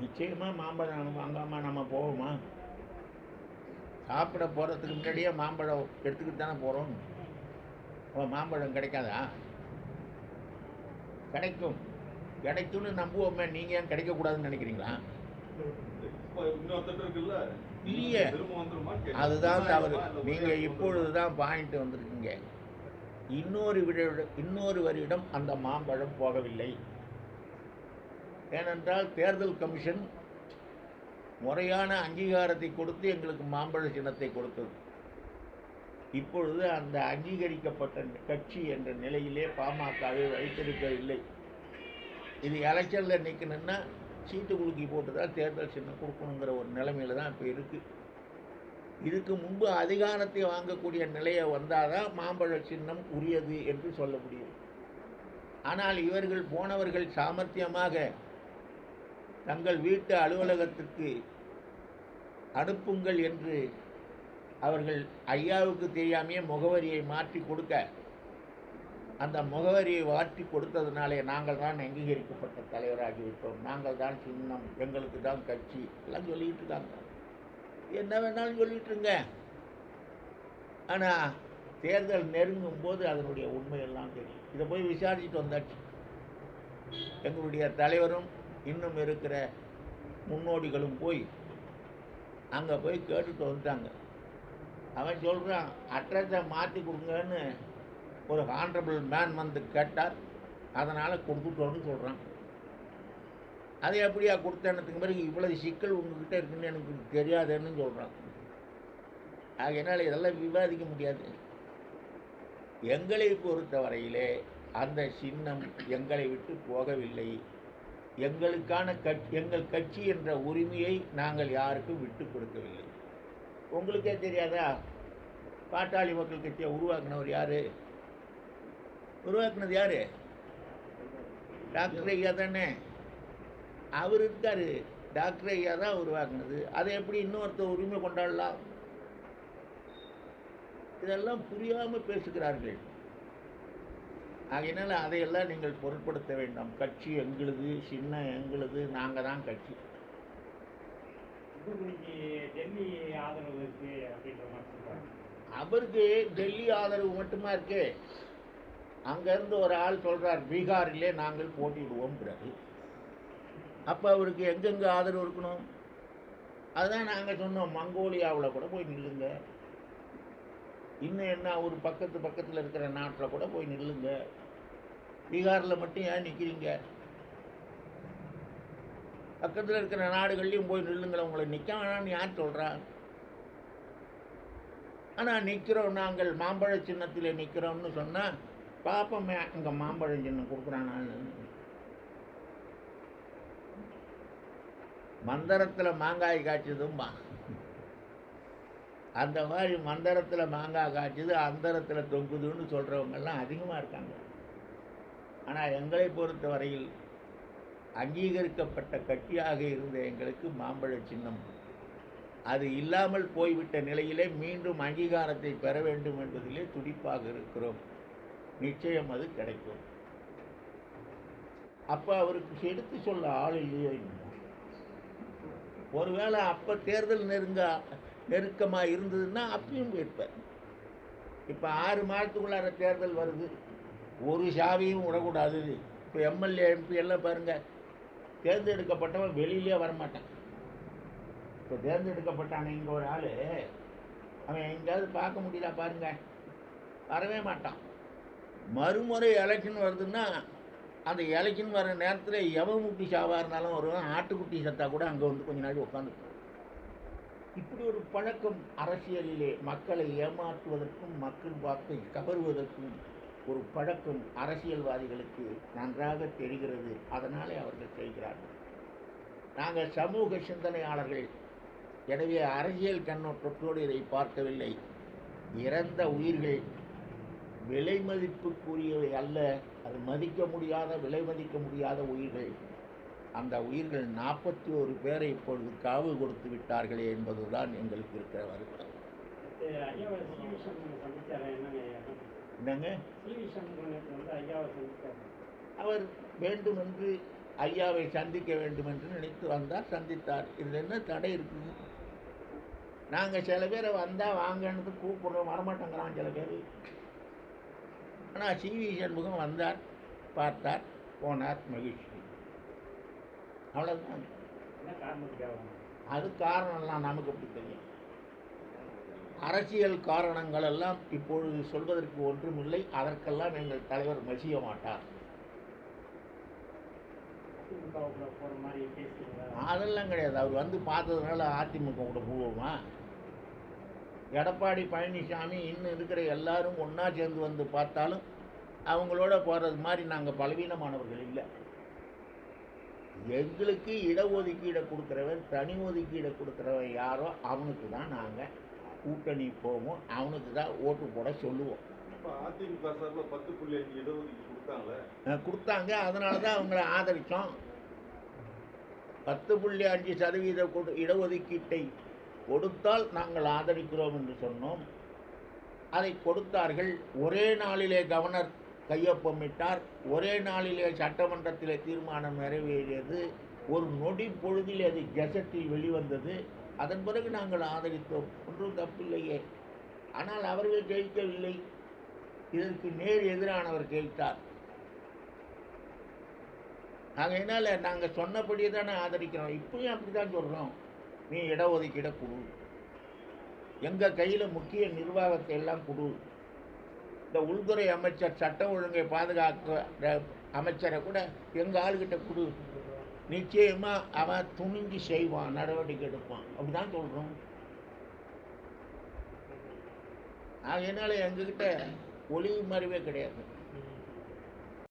நிச்சயமாக மாம்பழம் வாங்காமல் நம்ம போவோமா? சாப்பிட போகிறதுக்கு முன்னாடியே மாம்பழம் எடுத்துக்கிட்டு தானே போகிறோம் ஓ மாம்பழம் கிடைக்காதா? கிடைக்கும். கிடைக்கும்னு நம்புவோமே. நீங்கள் ஏன் கிடைக்கக்கூடாதுன்னு நினைக்கிறீங்களா? இல்லையே. அதுதான் தவறு. நீங்கள் இப்பொழுது தான் பாயிண்ட் வந்திருக்கீங்க. இன்னொரு விட இன்னொருவரிடம் அந்த மாம்பழம் போகவில்லை. ஏனென்றால் தேர்தல் கமிஷன் முறையான அங்கீகாரத்தை கொடுத்து எங்களுக்கு மாம்பழ சின்னத்தை கொடுத்தது. இப்பொழுது அந்த அங்கீகரிக்கப்பட்ட கட்சி என்ற நிலையிலே பாமகவை வைத்திருக்கவில்லை. இது எலெக்ஷனில் நிற்கணும்னா சீட்டு குலுக்கி போட்டு தான் தேர்தல் சின்னம் கொடுக்கணுங்கிற ஒரு நிலைமையில் தான் இப்போ இருக்குது இதுக்கு முன்பு அதிகாரத்தை வாங்கக்கூடிய நிலையை வந்தால் தான் மாம்பழ சின்னம் உரியது என்று சொல்ல முடியும். ஆனால் இவர்கள் போனவர்கள் சாமர்த்தியமாக தங்கள் வீட்டு அலுவலகத்துக்கு அனுப்புங்கள் என்று அவர்கள் ஐயாவுக்கு தெரியாமையே முகவரியை மாற்றி கொடுக்க அந்த முகவரியை மாற்றி கொடுத்ததுனாலே நாங்கள் தான் அங்கீகரிக்கப்பட்ட தலைவராகிவிட்டோம். நாங்கள் தான் சின்னம் எங்களுக்கு தான் கட்சி எல்லாம் சொல்லிட்டு இருக்காங்க. என்ன வேணாலும் சொல்லிட்டுருங்க. ஆனால் தேர்தல் நெருங்கும் போது அதனுடைய உண்மையெல்லாம் தெரியும். இதை போய் விசாரிச்சுட்டு வந்தாச்சு. எங்களுடைய தலைவரும் இன்னும் இருக்கிற முன்னோடிகளும் போய் அங்கே போய் கேட்டுட்டு வந்துட்டாங்க. அவன் சொல்கிறான் அட்ரஸை மாற்றி கொடுங்கன்னு ஒரு ஹான்ரபிள் மேன் வந்து கேட்டார். அதனால் கொடுத்துட்டோன்னு சொல்கிறான் அதை எப்படியா கொடுத்தனத்துக்கு பிறகு இவ்வளவு சிக்கல் உங்ககிட்ட இருக்குன்னு எனக்கு தெரியாதுன்னு சொல்கிறான் ஆகையினால் இதெல்லாம் விவாதிக்க முடியாது. எங்களை பொறுத்தவரையிலே அந்த சின்னம் எங்களை விட்டு போகவில்லை. எங்களுக்கான கட்சி எங்கள் கட்சி என்ற உரிமையை நாங்கள் யாருக்கும் விட்டு கொடுக்கவில்லை. உங்களுக்கே தெரியாதா? பாட்டாளி மக்கள் கட்சியை உருவாக்குனவர் யாரு? உருவாக்குனது யாரு? டாக்டர் ஐயா தானே. அவர் இருக்காரு. டாக்டர் ஐயா தான் உருவாக்குனது. அதை எப்படி இன்னொருத்தர் உரிமை கொண்டாடலாம்? இதெல்லாம் புரியாமல் பேசுகிறார்கள். ஆகையினால அதையெல்லாம் நீங்கள் பொருட்படுத்த வேண்டாம். கட்சி எங்களுது சின்ன எங்களுது நாங்கள் தான் கட்சி. அவருக்கு டெல்லி ஆதரவு மட்டுமா இருக்கு? அங்கேருந்து ஒரு ஆள் சொல்கிறார் பீகாரிலே நாங்கள் போட்டியிடுவோம்ங்கிறாரு அப்போ அவருக்கு எங்கெங்கே ஆதரவு இருக்கணும்? அதுதான் நாங்கள் சொன்னோம். மங்கோலியாவில் கூட போய் நில்லுங்க. இன்னும் என்ன ஒரு பக்கத்து பக்கத்தில் இருக்கிற நாட்டில் கூட போய் நில்லுங்க. பீகாரில் மட்டும் ஏன் நிற்கிறீங்க பக்கத்தில் இருக்கிற நாடுகள்லையும் போய் நில்லுங்களேன் உங்களை நிற்க வேணாம்னு யார் சொல்கிறா ஆனால் நிற்கிறோம் நாங்கள் மாம்பழ சின்னத்தில் நிற்கிறோம்னு சொன்னால் பாப்போமே அங்கே மாம்பழம் சின்னம் கொடுக்குறானான்னு மந்திரத்தில் மாங்காய் காய்ச்சதும்பா. அந்த மாதிரி மந்திரத்தில் மாங்காய் காய்ச்சது அந்தரத்தில் தொங்குதுன்னு சொல்கிறவங்கெல்லாம் அதிகமாக இருக்காங்க. ஆனால் எங்களை பொறுத்த வரையில் அங்கீகரிக்கப்பட்ட கட்சியாக இருந்த எங்களுக்கு மாம்பழ சின்னம். அது இல்லாமல் போய்விட்ட நிலையிலே மீண்டும் அங்கீகாரத்தை பெற வேண்டும் என்பதிலே துடிப்பாக இருக்கிறோம். நிச்சயம் அது கிடைக்கும். அப்போ அவருக்கு எடுத்து சொல்ல ஆள் இல்லையோ ஒருவேளை அப்போ தேர்தல் நெருங்க நெருக்கமாக இருந்ததுன்னா அப்பயும் போயிருப்பார் இப்போ ஆறு மாதத்துக்குள்ளார தேர்தல் வருது. ஒரு சாவியும் விடக்கூடாது. இப்போ எம்எல்ஏ எம்பி எல்லாம் பாருங்க. தேர்ந்தெடுக்கப்பட்டவன் வெளியிலே வரமாட்டான். இப்போ தேர்ந்தெடுக்கப்பட்டான இங்கே ஒரு ஆள். அவன் எங்கேயாவது பார்க்க முடியல பாருங்க. வரவே மாட்டான். மறுமுறை எலெக்ஷன் வருதுன்னா அந்த எலெக்ஷன் வர நேரத்தில் எவன் முட்டி சாவாக இருந்தாலும் வருவான். ஆட்டுக்குட்டி சத்தா கூட அங்கே வந்து கொஞ்ச நாள் உட்காந்துருக்கும் இப்படி ஒரு பழக்கம் அரசியலிலே மக்களை ஏமாற்றுவதற்கும் மக்கள் வாக்கை கவருவதற்கும் ஒரு பழக்கம் அரசியல்வாதிகளுக்கு நன்றாக தெரிகிறது. அதனாலே அவர்கள் செய்கிறார்கள். நாங்கள் சமூக சிந்தனையாளர்கள். எனவே அரசியல் கண்ணோட்டத்தோடு இதை பார்க்கவில்லை. இறந்த உயிர்கள் விலை மதிப்புக்குரியவை அல்ல. அது மதிக்க முடியாத விலை மதிக்க முடியாத உயிர்கள். அந்த உயிர்கள் நாற்பத்தி ஒரு பேரை இப்பொழுது காவு கொடுத்து விட்டார்களே என்பதுதான் எங்களுக்கு இருக்கிற வருத்தம். என்னங்க அவர் வேண்டுமென்று ஐயாவை சந்திக்க வேண்டும் என்று நினைத்து வந்தார் சந்தித்தார். இதில் என்ன தடை இருக்குது நாங்கள் சில பேரை வந்தால் வாங்கன்னு கூப்பிடுறோம். வரமாட்டேங்கிறான் சில பேர். ஆனால் சிவி சண்முகம் வந்தார் பார்த்தார் போனார் மகிழ்ச்சி. அவ்வளோதான் அது காரணம்லாம் நமக்கு அப்படி தெரியும் அரசியல் காரணங்கள் எல்லாம் இப்பொழுது சொல்வதற்கு ஒன்றுமில்லை. அதற்கெல்லாம் எங்கள் தலைவர் மசிய மாட்டார். அதெல்லாம் கிடையாது. அவர் வந்து பார்த்ததுனால அதிமுக கூட போவோமா? எடப்பாடி பழனிசாமி இன்னும் இருக்கிற எல்லாரும் ஒன்றா சேர்ந்து வந்து பார்த்தாலும் அவங்களோட போகிறது மாதிரி நாங்கள் பலவீனமானவர்கள் இல்லை. எங்களுக்கு இடஒதுக்கீடை கொடுக்குறவன் தனி ஒதுக்கீடை கொடுக்குறவன் யாரோ அவனுக்கு தான் நாங்கள் கூட்டணி போவோம். அவனுக்கு தான் ஓட்டு போட சொல்லுவோம். அதிமுக சார்பில் பத்து புள்ளி அஞ்சு இடஒதுக்கீடு கொடுத்தாங்களே? கொடுத்தாங்க. அதனால தான் அவங்கள ஆதரித்தோம் பத்து புள்ளி அஞ்சு சதவீத கொடு இடஒதுக்கீட்டை கொடுத்தால் நாங்கள் ஆதரிக்கிறோம் என்று சொன்னோம். அதை கொடுத்தார்கள். ஒரே நாளிலே கவர்னர் கையொப்பமிட்டார். ஒரே நாளிலே சட்டமன்றத்திலே தீர்மானம் நிறைவேறியது. ஒரு நொடி பொழுதில் அது கெசட்டில் வெளிவந்தது. அதன் பிறகு நாங்கள் ஆதரித்தோம். ஒன்றும் தப்பில்லையே. ஆனால் அவர்கள் ஜெயிக்கவில்லை. இதற்கு நேர் எதிரானவர் ஜெயித்தார். என்னால் நாங்கள் சொன்னபடியே தானே ஆதரிக்கிறோம். இப்பயும் அப்படி தான் சொல்கிறோம் நீ இடஒதுக்கீடை கொடு. எங்கள் கையில் முக்கிய நிர்வாகத்தை எல்லாம் கொடு. இந்த உள்துறை அமைச்சர் சட்ட ஒழுங்கை பாதுகாக்க அமைச்சரை கூட எங்கள் ஆளுகிட்ட கொடு. நிச்சயமாக அவன் துணிஞ்சு செய்வான் நடவடிக்கை எடுப்பான். அப்படி தான் சொல்கிறோம் ஆகையினால எங்ககிட்ட ஒளிவு மறைவே கிடையாது.